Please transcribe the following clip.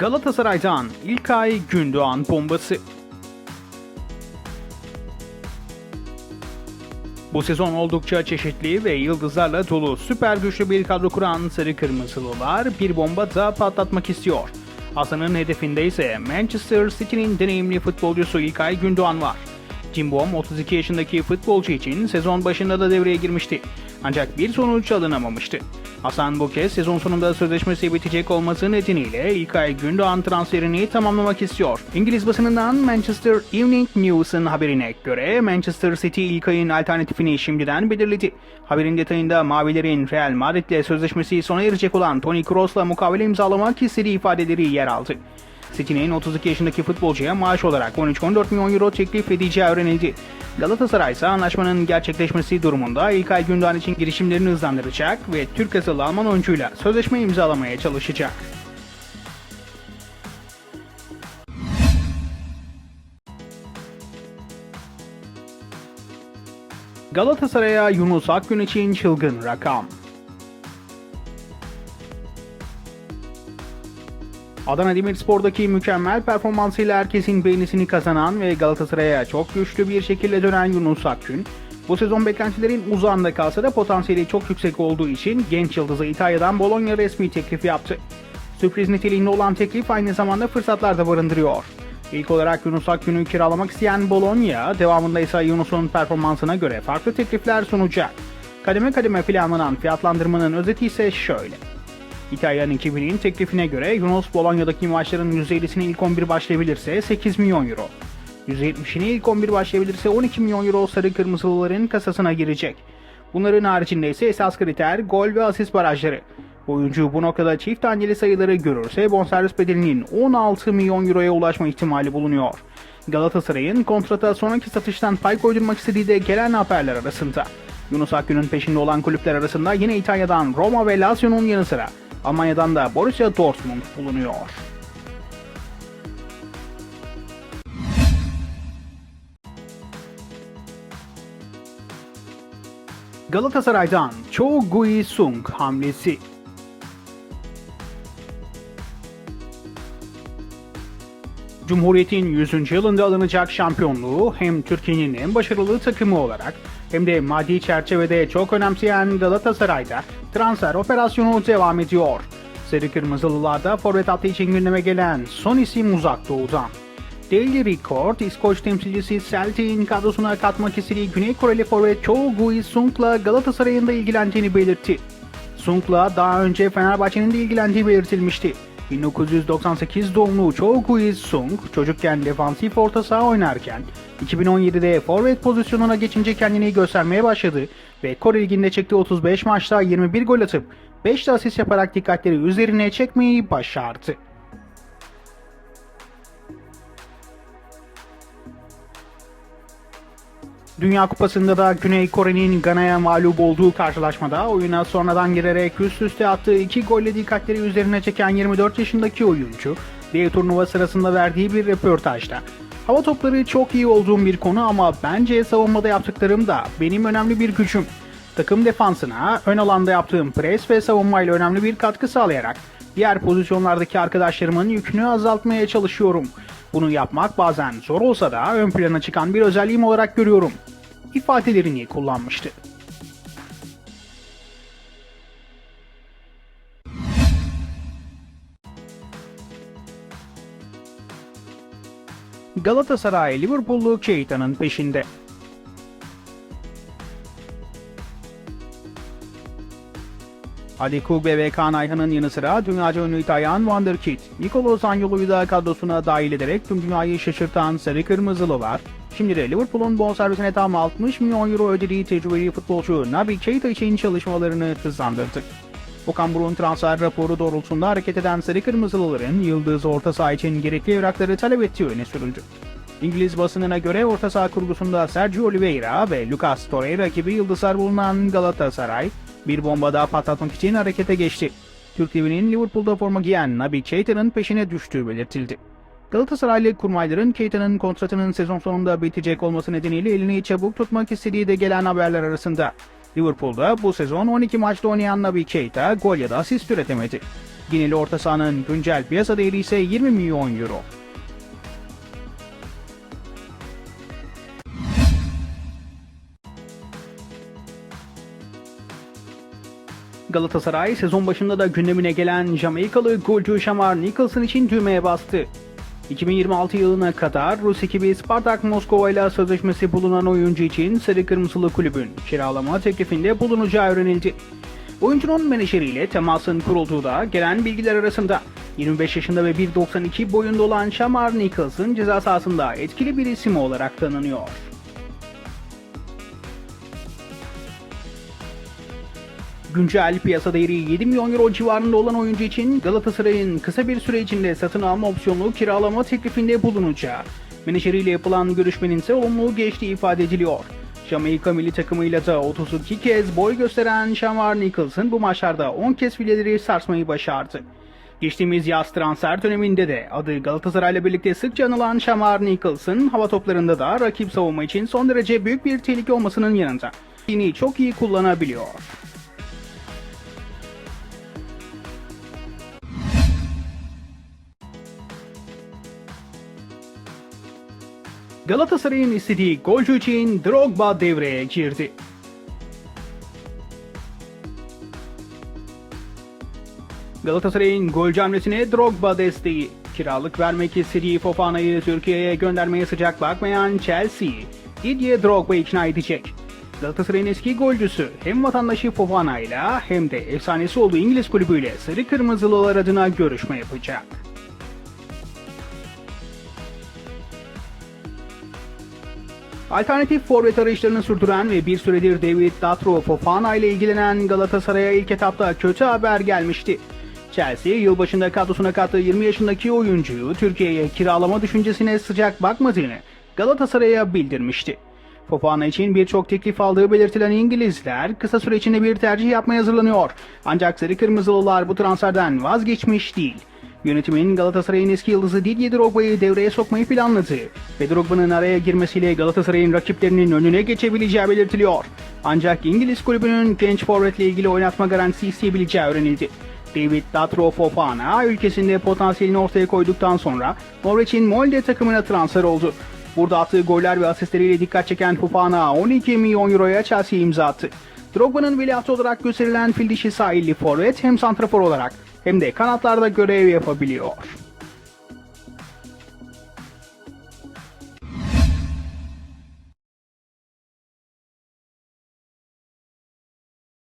Galatasaray'dan İlkay Gündoğan bombası. Bu sezon oldukça çeşitli ve yıldızlarla dolu süper güçlü bir kadro kuran Sarı Kırmızılılar bir bomba da patlatmak istiyor. Hasan'ın hedefinde ise Manchester City'nin deneyimli futbolcusu İlkay Gündoğan var. Cimbom 32 yaşındaki futbolcu için sezon başında da devreye girmişti. Ancak bir sonuç alınamamıştı. Hasan bu kez sezon sonunda sözleşmesi bitecek olması nedeniyle İlkay Gündoğan transferini tamamlamak istiyor. İngiliz basınından Manchester Evening News'ın haberine göre Manchester City İlkay'ın alternatifini şimdiden belirledi. Haberin detayında Mavilerin Real Madrid'le sözleşmesi sona erecek olan Toni Kroos'la mukavele imzalamak istediği ifadeleri yer aldı. City'nin 32 yaşındaki futbolcuya maaş olarak 13-14 milyon euro teklif edeceği öğrenildi. Galatasaray ise anlaşmanın gerçekleşmesi durumunda İlkay Gündoğan için girişimlerini hızlandıracak ve Türk asıllı Alman oyuncuyla sözleşme imzalamaya çalışacak. Galatasaray'a Yunus Akgün için çılgın rakam. Adana Demirspor'daki mükemmel performansıyla herkesin beğenisini kazanan ve Galatasaray'a çok güçlü bir şekilde dönen Yunus Akgün, bu sezon beklentilerin uzağında kalsa da potansiyeli çok yüksek olduğu için genç yıldızı İtalya'dan Bologna resmi teklif yaptı. Sürpriz niteliğinde olan teklif aynı zamanda fırsatlar da barındırıyor. İlk olarak Yunus Akgün'ü kiralamak isteyen Bologna, devamında ise Yunus'un performansına göre farklı teklifler sunacak. Kademe kademe planlanan fiyatlandırmanın özeti ise şöyle. İtalyan ekibinin teklifine göre Yunus Bologna'daki maçların %50'sini ilk 11 başlayabilirse 8 milyon euro. %70'ini ilk 11 başlayabilirse 12 milyon euro sarı kırmızılıların kasasına girecek. Bunların haricinde ise esas kriter gol ve asist barajları. Oyuncu bu noktada çift taneli sayıları görürse bonservis bedelinin 16 milyon euroya ulaşma ihtimali bulunuyor. Galatasaray'ın kontrata sonraki satıştan pay koydurmak istediği de gelen haberler arasında. Yunus Akgün'ün peşinde olan kulüpler arasında yine İtalya'dan Roma ve Lazio'nun yanı sıra Almanya'dan da Borussia Dortmund bulunuyor. Galatasaray'dan Cho Gui-sung hamlesi. Cumhuriyet'in 100. yılında alınacak şampiyonluğu hem Türkiye'nin en başarılı takımı olarak hem de maddi çerçevede çok önemseyen Galatasaray'da transfer operasyonu devam ediyor. Sarı Kırmızılılarda forvet hattı için gündeme gelen son isim uzak doğudan. Daily Record, İskoç temsilcisi Celtic'in kadrosuna katmak istediği Güney Koreli forvet Cho Gui-sung'la Galatasaray'ın da ilgilendiğini belirtti. Sung'la daha önce Fenerbahçe'nin de ilgilendiği belirtilmişti. 1998 doğumlu Cho Gui-sung çocukken defansif orta saha oynarken 2017'de forvet pozisyonuna geçince kendini göstermeye başladı ve Kore Ligi'nde çıktığı 35 maçta 21 gol atıp 5 de asist yaparak dikkatleri üzerine çekmeyi başardı. Dünya Kupası'nda da Güney Kore'nin Gana'ya mağlup olduğu karşılaşmada oyuna sonradan girerek üst üste attığı iki golle dikkatleri üzerine çeken 24 yaşındaki oyuncu, diye turnuva sırasında verdiği bir röportajda Hava topları çok iyi olduğum bir konu ama bence savunmada yaptıklarım da benim önemli bir gücüm. Takım defansına ön alanda yaptığım pres ve savunmayla önemli bir katkı sağlayarak diğer pozisyonlardaki arkadaşlarımın yükünü azaltmaya çalışıyorum. Bunu yapmak bazen zor olsa da ön plana çıkan bir özelliğim olarak görüyorum. ifadelerini kullanmıştı. Galatasaray Liverpool'lu Keita'nın peşinde. Ali Kugbe ve Kaan Ayhan'ın yanı sıra dünyaca ünlü İtalyan Wonderkid, Nicolo Zaniolo'yu da kadrosuna dahil ederek tüm dünyayı şaşırtan Sarı Kırmızılılar, şimdi de Liverpool'un bonservisine tam 60 milyon euro ödediği tecrübeli futbolcu Naby Keita için çalışmalarını hızlandırdı. Okan Buruk'un transfer raporu doğrultusunda hareket eden Sarı Kırmızılıların Yıldız orta saha için gerekli evrakları talep ettiği öne sürüldü. İngiliz basınına göre orta saha kurgusunda Sergio Oliveira ve Lucas Torreira gibi yıldızlar bulunan Galatasaray, bir bomba daha patlatmak için harekete geçti. Türk TV'nin Liverpool'da forma giyen Naby Keita'nın peşine düştüğü belirtildi. Galatasaraylı kurmayların Keita'nın kontratının sezon sonunda bitecek olması nedeniyle elini çabuk tutmak istediği de gelen haberler arasında. Liverpool'da bu sezon 12 maçta oynayan Naby Keita gol ya da asist üretemedi. Gineli orta sahanın güncel piyasa değeri ise 20 milyon euro. Galatasaray sezon başında da gündemine gelen Jamaikalı golcü Shamar Nicholson için düğmeye bastı. 2026 yılına kadar Rus ekibi Spartak Moskova ile sözleşmesi bulunan oyuncu için Sarı Kırmızılı kulübün kiralama teklifinde bulunacağı öğrenildi. Oyuncunun menajeriyle temasın kurulduğu da gelen bilgiler arasında 25 yaşında ve 1.92 boyunda olan Shamar Nicholson ceza sahasında etkili bir isim olarak tanınıyor. Güncel piyasa değeri 7 milyon euro civarında olan oyuncu için Galatasaray'ın kısa bir süre içinde satın alma opsiyonlu kiralama teklifinde bulunacağı, menajeriyle yapılan görüşmenin ise olumlu geçtiği ifade ediliyor. Jamaika milli takımıyla da 32 kez boy gösteren Shamar Nicholson bu maçlarda 10 kez fileleri sarsmayı başardı. Geçtiğimiz yaz transfer döneminde de adı Galatasaray'la birlikte sıkça anılan Shamar Nicholson hava toplarında da rakip savunma için son derece büyük bir tehlike olmasının yanında yine çok iyi kullanabiliyor. Galatasaray'ın istediği golcü için Drogba devreye girdi. Galatasaray'ın golcü hamlesine Drogba desteği. Kiralık vermek istediği Fofana'yı Türkiye'ye göndermeye sıcak bakmayan Chelsea, Didier Drogba'yı ikna edecek. Galatasaray'ın eski golcüsü hem vatandaşı Fofana ile hem de efsanesi olduğu İngiliz kulübüyle Sarı Kırmızılılar adına görüşme yapacak. Alternatif forvet arayışlarını sürdüren ve bir süredir David Datro Fofana ile ilgilenen Galatasaray'a ilk etapta kötü haber gelmişti. Chelsea yılbaşında kadrosuna kattığı 20 yaşındaki oyuncuyu Türkiye'ye kiralama düşüncesine sıcak bakmadığını Galatasaray'a bildirmişti. Fofana için birçok teklif aldığı belirtilen İngilizler kısa süre içinde bir tercih yapmaya hazırlanıyor. Ancak Sarı Kırmızılılar bu transferden vazgeçmiş değil. Yönetimin Galatasaray'ın eski yıldızı Didier Drogba'yı devreye sokmayı planladığı ve Drogba'nın araya girmesiyle Galatasaray'ın rakiplerinin önüne geçebileceği belirtiliyor. Ancak İngiliz kulübünün genç forvetle ilgili oynatma garantisi isteyebileceği öğrenildi. David Datro Fofana ülkesinde potansiyelini ortaya koyduktan sonra Norveç'in Molde takımına transfer oldu. Burada attığı goller ve asistleriyle dikkat çeken Fofana 12 milyon euroya Chelsea'ye imza attı. Drogba'nın veliahtı olarak gösterilen fil dişi sahilli forvet hem santrafor olarak hem de kanatlarda görev yapabiliyor.